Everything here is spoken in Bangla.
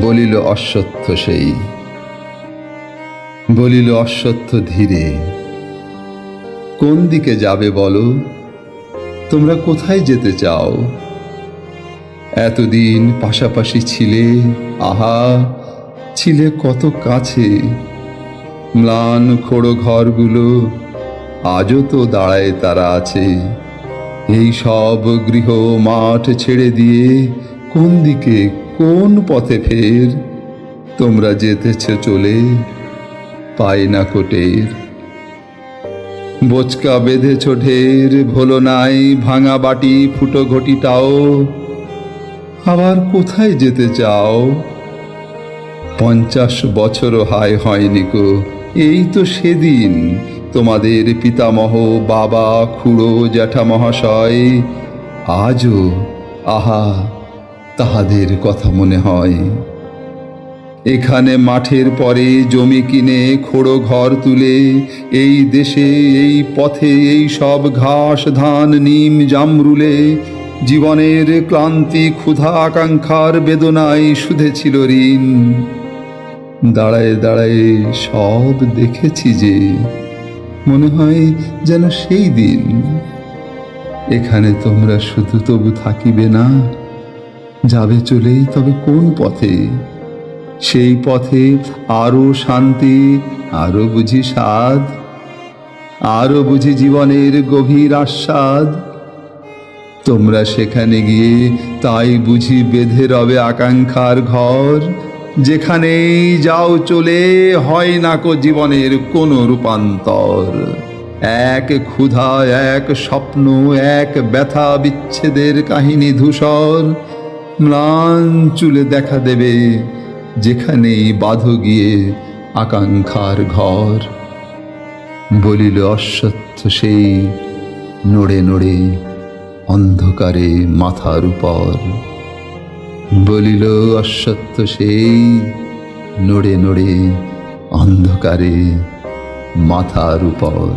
বলিল অশ্বত্থ সেই। বলিল অশ্বত্থ ধীরে, কোন দিকে যাবে বলো? তোমরা কোথায় যেতে চাও? এতদিন পাশাপাশি ছিলে, আহা, ছিলে কত কাছে? ম্লান খোড়ো ঘরগুলো আজও তো দাঁড়ায় তারা আছে। এই সব গৃহ মাঠ ছেড়ে দিয়ে কোন দিকে, কোন পথে ফের? তোমরা যেতেছ চলে, পাই না কোটের। বোচকা বেঁধেছ ঢের, ভোলো নাই, ভাঙা বাটি ফুটো ঘটিটাও। আবার কোথায় যেতে চাও? পঞ্চাশ বছরও হায় হয়নি গো, এই তো সেদিন। তোমাদের পিতামহ, বাবা, খুড়ো, জ্যাঠা মহাশয়, আজও আহা তাহাদের কথা মনে হয়। এখানে মাঠের পরে জমি কিনে, খোড়ো ঘর তুলে, এই দেশে, এই পথে, এই সব ঘাস, ধান, নিম, জামরুলে জীবনের ক্লান্তি, ক্ষুধা, আকাঙ্ক্ষার বেদনায় শুধেছিল ঋণ। দাঁড়ায় দাঁড়ায় সব দেখেছি যে মনে হয় যেন সেই দিন। এখানে তোমরা শুধু তবু থাকিবে না, যাবে চলেই তবে কোন পথে? সেই পথে আরও শান্তি, আরও বুঝি স্বাদ, আরও বুঝি জীবনের গভীর আস্বাদ। তোমরা সেখানে গিয়ে তাই বুঝি বেঁধে রবে আকাঙ্ক্ষার ঘর যেখানেই যাও চলে, হয় না কো জীবনের কোনো রূপান্তর। এক ক্ষুধা, এক স্বপ্ন, এক ব্যথা বিচ্ছেদের কাহিনী ধূসর। ম্লান চুলে দেখা দেবে যেখানেই বাঁধ গিয়ে আকাঙ্ক্ষার ঘর। বলিল অশ্বত্থ সেই নড়ে নড়ে অন্ধকারে মাথার উপর। বলিল অসত্য সেই। নড়ে নড়ে অন্ধকারে মাথার উপর।